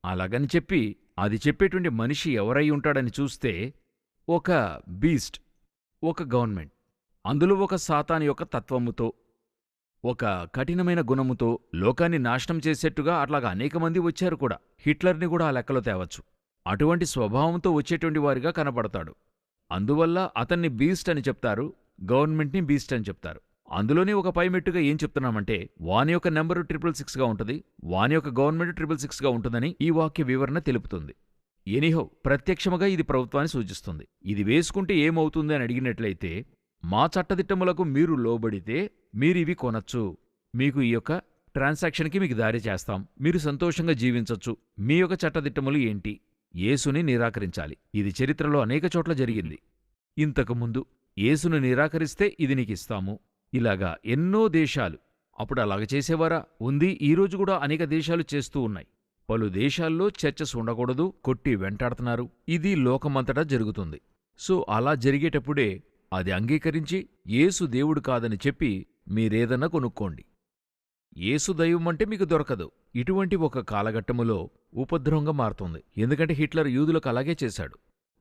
అలాగని చెప్పి అది చెప్పేటువంటి మనిషి ఎవరై ఉంటాడని చూస్తే ఒక బీస్ట్ ఒక గవర్నమెంట్. అందులో ఒక సాతాన్ యొక్క తత్వముతో ఒక కఠినమైన గుణముతో లోకాన్ని నాశనం చేసేట్టుగా అట్లాగా అనేక మంది వచ్చారు కూడా. హిట్లర్ని కూడా ఆ లెక్కలో తేవచ్చు. అటువంటి స్వభావంతో వచ్చేటువంటి వారిగా కనపడతాడు. అందువల్ల అతన్ని బీస్ట్ అని చెప్తారు గవర్నమెంట్ని బీస్ట్ అని చెప్తారు. అందులోనే ఒక పైమెట్టుగా ఏం చెప్తున్నామంటే వాని యొక్క నెంబరు ట్రిపుల్ సిక్స్గా ఉంటుంది వాని యొక్క గవర్నమెంట్ ట్రిపుల్ సిక్స్గా ఉంటుందని ఈ వాక్య వివరణ తెలుపుతుంది. ఎనీహో ప్రత్యక్షముగా ఇది ప్రభుత్వాన్ని సూచిస్తుంది. ఇది వేసుకుంటే ఏమవుతుంది అని అడిగినట్లయితే మా చట్టదిట్టములకు మీరు లోబడితే మీరివి కొనచ్చు. మీకు ఈ యొక్క ట్రాన్సాక్షన్కి మీకు దారి చేస్తాం. మీరు సంతోషంగా జీవించొచ్చు. మీ యొక్క చట్టదిట్టములు ఏంటి? యేసుని నిరాకరించాలి. ఇది చరిత్రలో అనేక చోట్ల జరిగింది. ఇంతకుముందు యేసును నిరాకరిస్తే ఇది నీకిస్తాము. ఇలాగా ఎన్నో దేశాలు అప్పుడు అలాగ చేసేవారా? ఉంది. ఈరోజు కూడా అనేక దేశాలు చేస్తూ ఉన్నాయి. పలు దేశాల్లో చర్చస్ ఉండకూడదు కొట్టి వెంటాడుతున్నారు. ఇది లోకమంతటా జరుగుతుంది. సో అలా జరిగేటప్పుడే అది అంగీకరించి యేసు దేవుడు కాదని చెప్పి మీరేదన్నా కొనుక్కోండి. యేసు దైవం అంటే మీకు దొరకదు. ఇటువంటి ఒక కాలఘట్టములో ఉపద్రవంగా మారుతుంది. ఎందుకంటే హిట్లర్ యూదులకు అలాగే చేశాడు.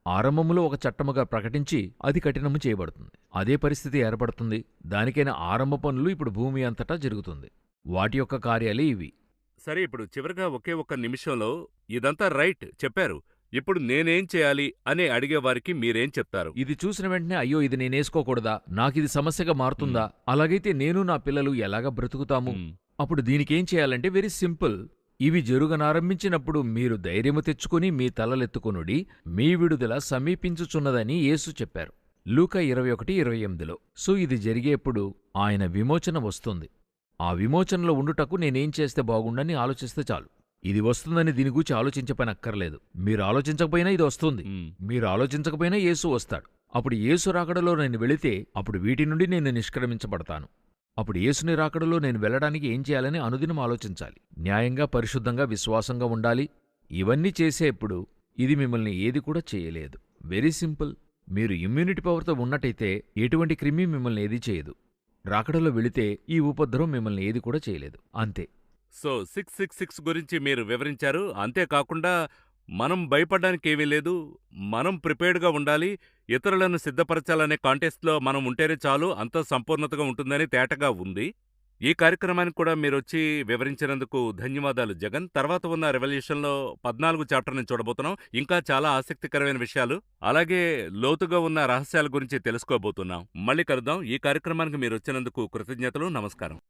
ఆరంభములో ఒక చట్టముగా ప్రకటించి అది కఠినము చేయబడుతుంది. అదే పరిస్థితి ఏర్పడుతుంది. దానికైన ఆరంభ పనులు ఇప్పుడు భూమి అంతటా జరుగుతుంది. వాటి యొక్క కార్యాలే ఇవి. సరే ఇప్పుడు చివరగా ఒకే ఒక్క నిమిషంలో ఇదంతా రైట్ చెప్పారు. ఇప్పుడు నేనేం చేయాలి అని అడిగే వారికి మీరేం చెప్తారు? ఇది చూసిన వెంటనే అయ్యో ఇది నేనేసుకోకూడదా? నాకిది సమస్యగా మారుతుందా? అలాగైతే నేను నా పిల్లలు ఎలాగ బ్రతుకుతాము. అప్పుడు దీనికేం చేయాలంటే వెరీ సింపుల్. ఇవి జరుగనారంభించినప్పుడు మీరు ధైర్యము తెచ్చుకుని మీ తలలెత్తుకొనుడి మీ విడుదల సమీపించుచున్నదని యేసు చెప్పారు. లూక ఇరవై ఒకటి ఇరవై ఎనిమిదిలో. సో ఇది జరిగేప్పుడు ఆయన విమోచన వస్తుంది. ఆ విమోచనలో ఉండుటకు నేనేం చేస్తే బాగుండని ఆలోచిస్తే చాలు. ఇది వస్తుందని దీని గురించి ఆలోచించే పని అక్కర్లేదు మీరు ఆలోచించకపోయినా ఇది వస్తుంది. మీరు ఆలోచించకపోయినా యేసు వస్తాడు. అప్పుడు యేసు రాకడలో నేను వెళితే అప్పుడు వీటి నుండి నేను నిష్క్రమించబడతాను. అప్పుడు యేసుని రాకడలో నేను వెళ్ళడానికి ఏం చేయాలని అనుదినం ఆలోచించాలి. న్యాయంగా పరిశుద్ధంగా విశ్వాసంగా ఉండాలి. ఇవన్నీ చేసేప్పుడు ఇది మిమ్మల్ని ఏది కూడా చేయలేదు. Very simple. మీరు ఇమ్యూనిటీ పవర్తో ఉన్నట్టయితే ఎటువంటి క్రిమి మిమ్మల్ని ఏది చేయదు. రాకడలో వెళితే ఈ ఉపద్రవం మిమ్మల్ని ఏది కూడా చేయలేదు. అంతే. సో సిక్స్ సిక్స్ సిక్స్ గురించి మీరు వివరించారు. అంతేకాకుండా మనం భయపడడానికి ఏమీ లేదు. మనం ప్రిపేర్డ్గా ఉండాలి. ఇతరులను సిద్ధపరచాలనే కాంటెస్ట్లో మనం ఉంటేనే చాలు. అంత సంపూర్ణతగా ఉంటుందని తేటగా ఉంది. ఈ కార్యక్రమానికి కూడా మీరొచ్చి వివరించినందుకు ధన్యవాదాలు జగన్. తర్వాత ఉన్న రెవల్యూషన్లో పద్నాలుగు చాప్టర్ని చూడబోతున్నాం. ఇంకా చాలా ఆసక్తికరమైన విషయాలు. అలాగే లోతుగా ఉన్న రహస్యాల గురించి తెలుసుకోబోతున్నాం. మళ్ళీ కలుద్దాం. ఈ కార్యక్రమానికి మీరు వచ్చినందుకు కృతజ్ఞతలు. నమస్కారం.